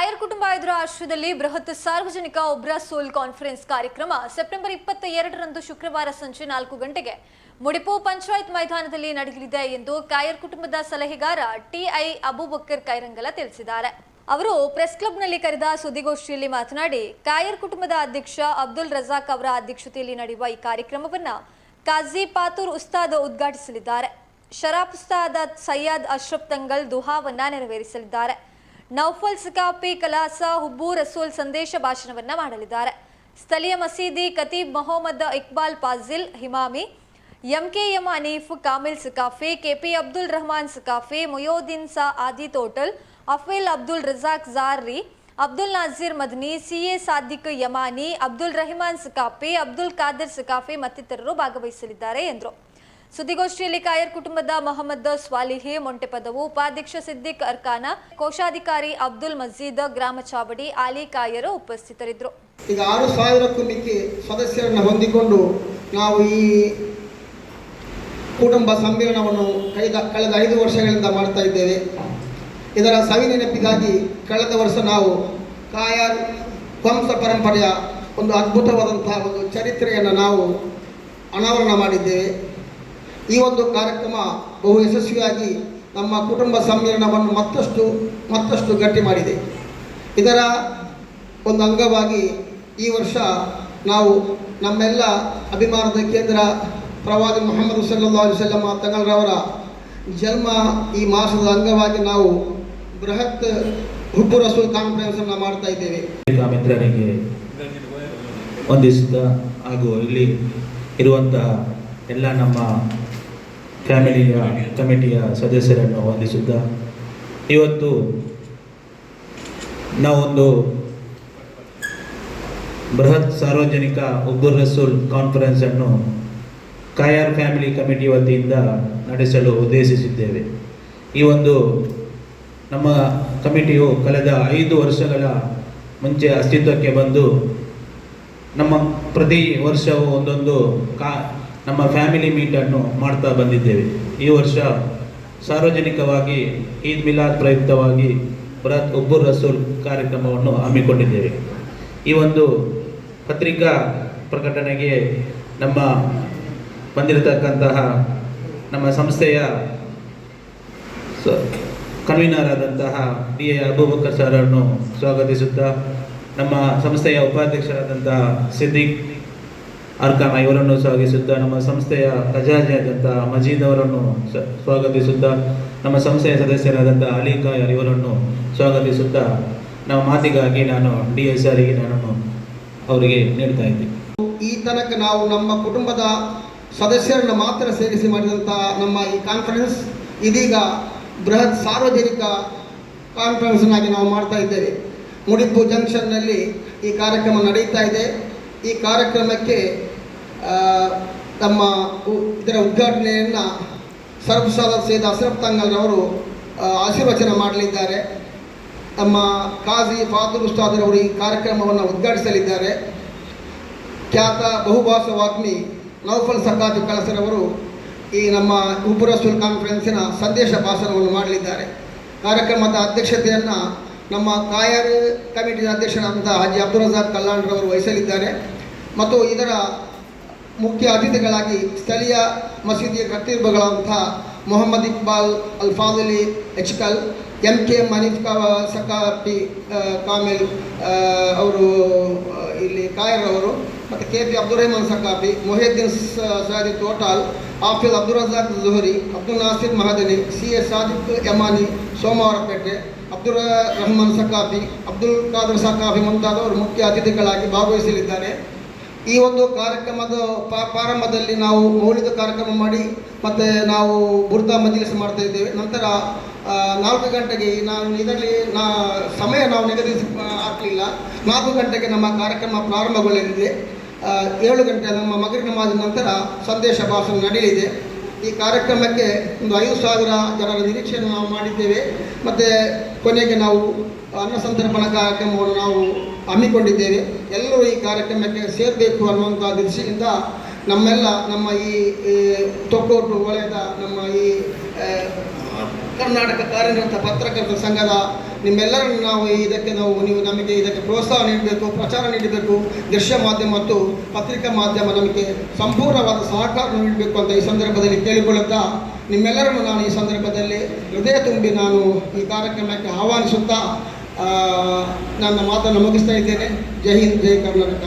Coir ಕುಟುಂಬ ಎದುರ ಆಶ್ರಯದಲ್ಲಿ ಬೃಹತ್ ಸಾರ್ವಜನಿಕ ಒಬ್ರ ಸೋಲ್ ಕಾನ್ಫರೆನ್ಸ್ ಕಾರ್ಯಕ್ರಮ ಸೆಪ್ಟೆಂಬರ್ ಇಪ್ಪತ್ತ ಎರಡರಂದು ಶುಕ್ರವಾರ ಸಂಜೆ ನಾಲ್ಕು ಗಂಟೆಗೆ ಮುಡಿಪು ಪಂಚಾಯತ್ ಮೈದಾನದಲ್ಲಿ ನಡೆಯಲಿದೆ ಎಂದು ಕಾಯರ್ ಕುಟುಂಬದ ಸಲಹೆಗಾರ ಟಿಐ ಅಬೂಬಕ್ಕರ್ ಕೈರಂಗಲ ತಿಳಿಸಿದ್ದಾರೆ. ಅವರು ಪ್ರೆಸ್ ಕ್ಲಬ್ನಲ್ಲಿ ಕರೆದ ಸುದ್ದಿಗೋಷ್ಠಿಯಲ್ಲಿ ಮಾತನಾಡಿ, ಕಾಯರ್ ಕುಟುಂಬದ ಅಧ್ಯಕ್ಷ ಅಬ್ದುಲ್ ರಜಾಕ್ ಅವರ ಅಧ್ಯಕ್ಷತೆಯಲ್ಲಿ ನಡೆಯುವ ಈ ಕಾರ್ಯಕ್ರಮವನ್ನ ಕಾಜಿ ಪಾತೂರ್ ಉಸ್ತಾದ್ ಉದ್ಘಾಟಿಸಲಿದ್ದಾರೆ. ಶರಾಫ್ ಉಸ್ತಾದ್ ಸಯ್ಯದ್ ಅಶ್ರಫ್ ತಂಗಲ್ ದುಹಾವನ್ನ ನೆರವೇರಿಸಲಿದ್ದಾರೆ. ನೌಫಲ್ ಸಿಕಾಪಿ ಕಲಾಸ ಹುಬ್ಬು ರಸೂಲ್ ಸಂದೇಶ ಭಾಷಣವನ್ನ ಮಾಡಲಿದ್ದಾರೆ. ಸ್ಥಳೀಯ ಮಸೀದಿ Khatib Mohammed Iqbal Fazil Himami MKM Haneef, Kamil Saqafi, KP Abdul Rahman Saqafi Moiuddin Saadi Thotal Afeel Abdul Razak Zuhri, Abdul Nazeer C CA Sadiq Yamani, Abdul Rahiman Saqafi Abdul Khader Saqafi ಮತ್ತಿತರರು ಭಾಗವಹಿಸಲಿದ್ದಾರೆ ಎಂದರು. ಸುದ್ದಿಗೋಷ್ಠಿಯಲ್ಲಿ coir ಕುಟುಂಬದ ಮೊಹಮ್ಮದ್ ಸ್ವಾಲಿಹಿ ಮೊಂಟೆಪದವು ಉಪಾಧ್ಯಕ್ಷ ಸಿದ್ದಿಕ್ ಅರ್ಕಾನ, ಕೋಶಾಧಿಕಾರಿ ಅಬ್ದುಲ್ ಮಜೀದ್, ಗ್ರಾಮ ಚಾವಡಿ, ಆಲಿ coir ಉಪಸ್ಥಿತರಿದ್ದರು. ಈಗ ಆರು ಸಾವಿರಕ್ಕೂ ಮಿಕ್ಕಿ ಸದಸ್ಯರನ್ನು ಹೊಂದಿಕೊಂಡು ನಾವು ಈ ಕುಟುಂಬ ಸಮ್ಮೇಳನವನ್ನು ಕಳೆದ ಕಳೆದ ಐದು ವರ್ಷಗಳಿಂದ ಮಾಡ್ತಾ ಇದ್ದೇವೆ. ಇದರ ಸವಿ ನೆನಪಿಗಾಗಿ ಕಳೆದ ವರ್ಷ ನಾವು ಕಾಯರ್ ವಂಶ ಪರಂಪರೆಯ ಒಂದು ಅದ್ಭುತವಾದಂತಹ ಒಂದು ಚರಿತ್ರೆಯನ್ನು ನಾವು ಅನಾವರಣ ಮಾಡಿದ್ದೇವೆ. ಈ ಒಂದು ಕಾರ್ಯಕ್ರಮ ಬಹು ಯಶಸ್ವಿಯಾಗಿ ನಮ್ಮ ಕುಟುಂಬ ಸಮ್ಮೇಳನವನ್ನು ಮತ್ತಷ್ಟು ಮತ್ತಷ್ಟು ಗಟ್ಟಿ ಮಾಡಿದೆ. ಇದರ ಒಂದು ಅಂಗವಾಗಿ ಈ ವರ್ಷ ನಾವು ನಮ್ಮೆಲ್ಲ ಅಭಿಮಾನದ ಕೇಂದ್ರ ಪ್ರವಾದಿ ಮೊಹಮ್ಮದ್ ಸಲ್ಲಾ ಅಲಿಸಲ್ಲಮ್ಮ ತಂಗಲ್ರವರ ಜನ್ಮ ಈ ಮಾಸದ ಅಂಗವಾಗಿ ನಾವು ಬೃಹತ್ ಹುಬ್ಬು ರಸೂಲ್ ಕಾನ್ಫರೆನ್ಸನ್ನು ಮಾಡ್ತಾ ಇದ್ದೇವೆ. ಮಿತ್ರರಿಗೆ ವಂದಿಸಿದ ಹಾಗೂ ಇಲ್ಲಿ ಇರುವಂತಹ ಎಲ್ಲ ನಮ್ಮ ಫ್ಯಾಮಿಲಿಯ ಕಮಿಟಿಯ ಸದಸ್ಯರನ್ನು ವಂದಿಸುತ್ತಾ ಇವತ್ತು ನಾವೊಂದು ಬೃಹತ್ ಸಾರ್ವಜನಿಕ ಉಬ್ಬುರ್ ರಸೂಲ್ ಕಾನ್ಫರೆನ್ಸನ್ನು ಕಾಯರ್ ಫ್ಯಾಮಿಲಿ ಕಮಿಟಿ ವತಿಯಿಂದ ನಡೆಸಲು ಉದ್ದೇಶಿಸಿದ್ದೇವೆ. ಈ ಒಂದು ನಮ್ಮ ಕಮಿಟಿಯು ಕಳೆದ ಐದು ವರ್ಷಗಳ ಮುಂಚೆ ಅಸ್ತಿತ್ವಕ್ಕೆ ಬಂದು ನಮ್ಮ ಪ್ರತಿ ವರ್ಷವೂ ಒಂದೊಂದು ಕಾ ನಮ್ಮ ಫ್ಯಾಮಿಲಿ ಮೀಟನ್ನು ಮಾಡ್ತಾ ಬಂದಿದ್ದೇವೆ. ಈ ವರ್ಷ ಸಾರ್ವಜನಿಕವಾಗಿ ಈದ್ ಮಿಲಾದ್ ಪ್ರಯುಕ್ತವಾಗಿ ಬೃಹತ್ ಒಬ್ಬರ್ ರಸೂಲ್ ಕಾರ್ಯಕ್ರಮವನ್ನು ಹಮ್ಮಿಕೊಂಡಿದ್ದೇವೆ. ಈ ಒಂದು ಪತ್ರಿಕಾ ಪ್ರಕಟಣೆಗೆ ನಮ್ಮ ಬಂದಿರತಕ್ಕಂತಹ ನಮ್ಮ ಸಂಸ್ಥೆಯ ಕನ್ವೀನರ್ ಆದಂತಹ ಡಿ ಎ ಅಬೂಬಕರ್ ಸರ್ ಅನ್ನು ಸ್ವಾಗತಿಸುತ್ತಾ ನಮ್ಮ ಸಂಸ್ಥೆಯ ಉಪಾಧ್ಯಕ್ಷರಾದಂತಹ ಸಿದ್ದಿಕ್ ಅರ್ಕಾನ, ಇವರನ್ನು ಸ್ವಾಗತಿಸುತ್ತಾ ನಮ್ಮ ಸಂಸ್ಥೆಯ ಖಜಾಂಚಿ ಮಜೀದ್ ಅವರನ್ನು ಸ್ವಾಗತಿಸುತ್ತಾ ನಮ್ಮ ಸಂಸ್ಥೆಯ ಸದಸ್ಯರಾದಂಥ ಅಲಿ ಖಾಯರ್ ಇವರನ್ನು ಸ್ವಾಗತಿಸುತ್ತಾ ನಮ್ಮ ಮಾತಿಗಾಗಿ ನಾನು ಡಿ ಎಸ್ ಆರಿಗೆ ನಾನು ಅವರಿಗೆ ನೀಡ್ತಾ ಇದ್ದೀನಿ ಈ ತನಕ ನಾವು ನಮ್ಮ ಕುಟುಂಬದ ಸದಸ್ಯರನ್ನು ಮಾತ್ರ ಸೇರಿಸಿ ಮಾಡಿದಂಥ ನಮ್ಮ ಈ ಕಾನ್ಫರೆನ್ಸ್ ಇದೀಗ ಬೃಹತ್ ಸಾರ್ವಜನಿಕ ಕಾನ್ಫರೆನ್ಸ್ನಾಗಿ ನಾವು ಮಾಡ್ತಾ ಇದ್ದೇವೆ. ಮುಡಿಪು ಜಂಕ್ಷನ್ನಲ್ಲಿ ಈ ಕಾರ್ಯಕ್ರಮ ನಡೆಯುತ್ತಾ ಇದೆ. ಈ ಕಾರ್ಯಕ್ರಮಕ್ಕೆ ಉ- ಇದರ ಉದ್ಘಾಟನೆಯನ್ನು ಸರ್ಫ್ಸಾದ ಸೇದ ಅಶ್ರಫ್ ತಂಗಲ್ರವರು ಆಶೀರ್ವಚನ ಮಾಡಲಿದ್ದಾರೆ. ನಮ್ಮ ಕಾಜಿ ಫಾದರ್ ಉಸ್ತಾದರವರು ಈ ಕಾರ್ಯಕ್ರಮವನ್ನು ಉದ್ಘಾಟಿಸಲಿದ್ದಾರೆ. ಖ್ಯಾತ ಬಹುಭಾಷಾ ವಾಗ್ಮಿ ನೌಫಲ್ ಸಕಾತಿ ಕಳಸರವರು ಈ ನಮ್ಮ ಉಬ್ಬು ಸುಲ್ ಕಾನ್ಫರೆನ್ಸಿನ ಸಂದೇಶ ಭಾಷಣವನ್ನು ಮಾಡಲಿದ್ದಾರೆ. ಕಾರ್ಯಕ್ರಮದ ಅಧ್ಯಕ್ಷತೆಯನ್ನು ನಮ್ಮ ಕಾಯರ್ ಕಮಿಟಿಯ ಅಧ್ಯಕ್ಷರಾದಂಥ ಹಾಜಿ ಅಬ್ದುಲ್ ರಜಾಕ್ ಕಲ್ಲಾಣ್ರವರು ವಹಿಸಲಿದ್ದಾರೆ. ಮತ್ತು ಇದರ ಮುಖ್ಯ ಅತಿಥಿಗಳಾಗಿ ಸ್ಥಳೀಯ ಮಸೀದಿಯ ಕರ್ತೀರ್ಬಗಳಾದಂಥ ಮೊಹಮ್ಮದ್ ಇಕ್ಬಾಲ್ ಅಲ್ ಫಾದಲಿ ಎಚ್ಕಲ್, ಎಂ ಕೆ ಮನೀಫ್ ಸಕಾಪಿ ಕಾಮಿಲ್ ಅವರು ಇಲ್ಲಿ ಕಾಯರ್ ಅವರು, ಮತ್ತು K P Abdul Rahman Saqafi Mohiuddin Saadi Thotal, Afil Abdul Razak Zuhri, Abdul Nasir Madani C S Sadiq Yamani, Somwarpet Abdul Rahman Saqafi Abdul Khader Saqafi ಮುಂತಾದವರು ಮುಖ್ಯ ಅತಿಥಿಗಳಾಗಿ ಭಾಗವಹಿಸಲಿದ್ದಾರೆ. ಈ ಒಂದು ಕಾರ್ಯಕ್ರಮದ ಪ್ರಾರಂಭದಲ್ಲಿ ನಾವು ಮೌಲಿಕ ಕಾರ್ಯಕ್ರಮ ಮಾಡಿ ಮತ್ತು ನಾವು ಬುರ್ದ ಮಜ್ಲಿಸ್ ಮಾಡ್ತಾ ಇದ್ದೇವೆ. ನಂತರ ನಾಲ್ಕು ಗಂಟೆಗೆ ನಾನು ಇದರಲ್ಲಿ ನಾ ಸಮಯ ನಾವು ನಿಗದಿ ಹಾಕಲಿಲ್ಲ. ನಾಲ್ಕು ಗಂಟೆಗೆ ನಮ್ಮ ಕಾರ್ಯಕ್ರಮ ಪ್ರಾರಂಭಗೊಳ್ಳಲಿದೆ. ಏಳು ಗಂಟೆ ನಮ್ಮ ಮಗರಿ ನಮಾಜ್ ನಂತರ ಸಂದೇಶ ಭಾಷಣ ನಡೆಯಲಿದೆ ಈ ಕಾರ್ಯಕ್ರಮಕ್ಕೆ ಒಂದು ಐದು ಸಾವಿರ ಜನರ ನಿರೀಕ್ಷೆಯನ್ನು ನಾವು ಮಾಡಿದ್ದೇವೆ. ಮತ್ತು ಕೊನೆಗೆ ನಾವು ಅನ್ನ ಸಂತರ್ಪಣಾ ಕಾರ್ಯಕ್ರಮವನ್ನು ನಾವು ಹಮ್ಮಿಕೊಂಡಿದ್ದೇವೆ. ಎಲ್ಲರೂ ಈ ಕಾರ್ಯಕ್ರಮಕ್ಕೆ ಸೇರಬೇಕು ಅನ್ನುವಂಥ ದೃಷ್ಟಿಯಿಂದ ನಮ್ಮೆಲ್ಲ ನಮ್ಮ ಈ ತೊಕ್ಕೋಟು ವಲಯದ ನಮ್ಮ ಈ ಕರ್ನಾಟಕ ಕಾರ್ಯನಿರತ ಪತ್ರಕರ್ತರ ಸಂಘದ ನಿಮ್ಮೆಲ್ಲರನ್ನು ನಾವು ಇದಕ್ಕೆ ನಾವು, ನೀವು ನಮಗೆ ಇದಕ್ಕೆ ಪ್ರೋತ್ಸಾಹ ನೀಡಬೇಕು, ಪ್ರಚಾರ ನೀಡಬೇಕು. ದೃಶ್ಯ ಮಾಧ್ಯಮ ಮತ್ತು ಪತ್ರಿಕಾ ಮಾಧ್ಯಮ ನಮಗೆ ಸಂಪೂರ್ಣವಾದ ಸಹಕಾರ ನೀಡಬೇಕು ಅಂತ ಈ ಸಂದರ್ಭದಲ್ಲಿ ಕೇಳಿಕೊಳ್ಳುತ್ತಾ ನಿಮ್ಮೆಲ್ಲರನ್ನು ನಾನು ಈ ಸಂದರ್ಭದಲ್ಲಿ ಹೃದಯ ತುಂಬಿ ನಾನು ಈ ಕಾರ್ಯಕ್ರಮಕ್ಕೆ ಆಹ್ವಾನಿಸುತ್ತಾ ನನ್ನ ಮಾತನ್ನು ಮುಗಿಸ್ತಾ ಇದ್ದೇನೆ. ಜೈ ಹಿಂದ್ ಜೈ ಕರ್ನಾಟಕ.